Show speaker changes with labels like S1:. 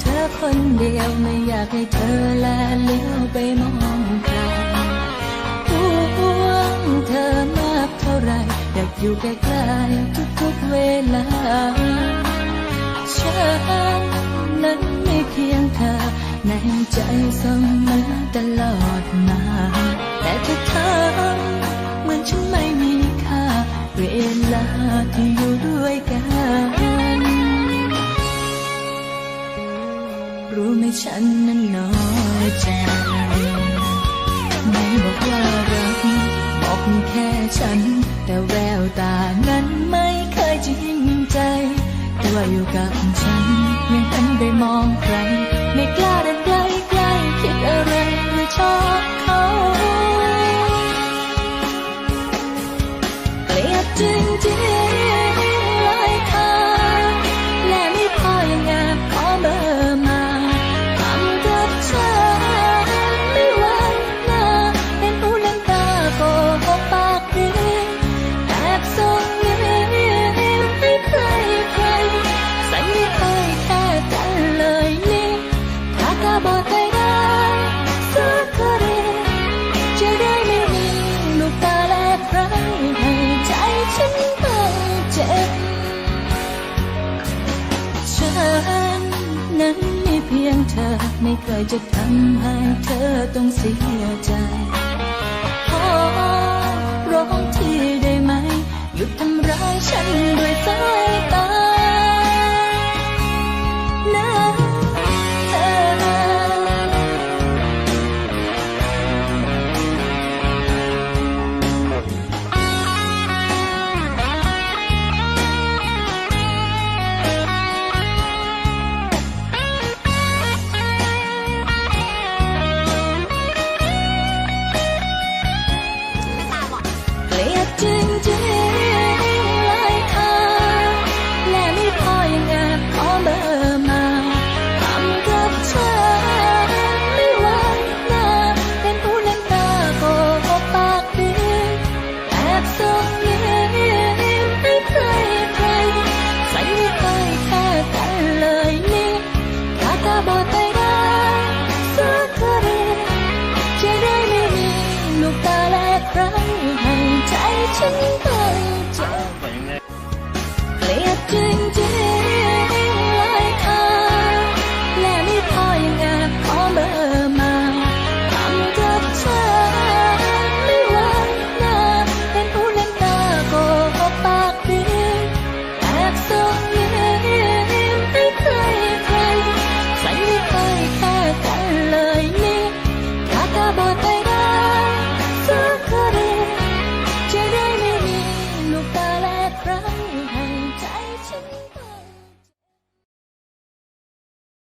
S1: เธอคนเดียวไม่อยากให้เธอแลเลี้ยวไปมองใครห่วงเธอมากเท่าไรอยากอยู่ใกล้ๆทุกๆเวลาฉันนั้นไม่เพียงเธอในใจเสมอตลอดมาแต่เธอทำเหมือนฉันไม่มีค่าเวลาที่อยู่ด้วยกัน ฉันนั้นน้อยใจไม่บอกว่ารักบอกแค่ฉัน แต่แววตานั้นไม่เคยจริงใจว่าอยู่กับฉันไม่ทันได้มองใคร ไม่กล้าเดินใกล้ใกล้คิดอะไรหรือชอบเขาเกลียดจริงจริง นั้นมีเพียงเธอ ไม่เคยจะทำให้เธอต้องเสียใจ Thank you.